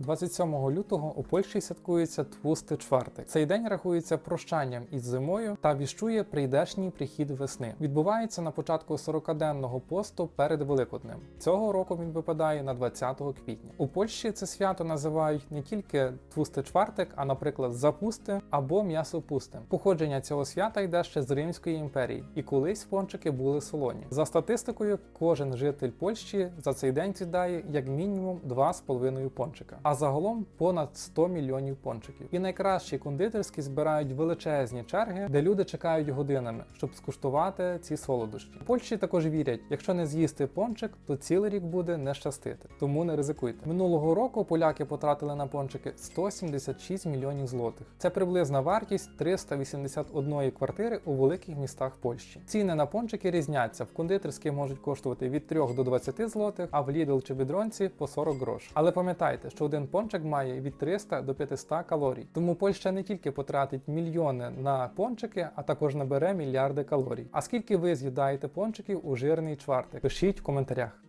27 лютого у Польщі святкується Твусти чвартик. Цей день рахується прощанням із зимою та віщує прийдешній прихід весни. Відбувається на початку 40-денного посту перед Великоднем. Цього року він випадає на 20 квітня. У Польщі це свято називають не тільки Твусти чвартик, а, наприклад, запусти або м'ясо м'ясопусти. Походження цього свята йде ще з Римської імперії, і колись пончики були солоні. За статистикою, кожен житель Польщі за цей день з'їдає як мінімум 2,5 пончика, а загалом понад 100 мільйонів пончиків. І найкращі кондитерські збирають величезні черги, де люди чекають годинами, щоб скуштувати ці солодощі. У Польщі також вірять, якщо не з'їсти пончик, то цілий рік буде не щастити. Тому не ризикуйте. Минулого року поляки потратили на пончики 176 мільйонів злотих. Це приблизна вартість 381 квартири у великих містах Польщі. Ціни на пончики різняться. В кондитерській можуть коштувати від 3 до 20 злотих, а в Lidl чи Бідронці по 40 грош. Але пам'ятайте, що один пончик має від 300 до 500 калорій. Тому Польща не тільки потратить мільйони на пончики, а також набере мільярди калорій. А скільки ви з'їдаєте пончиків у жирний чвартик? Пишіть в коментарях.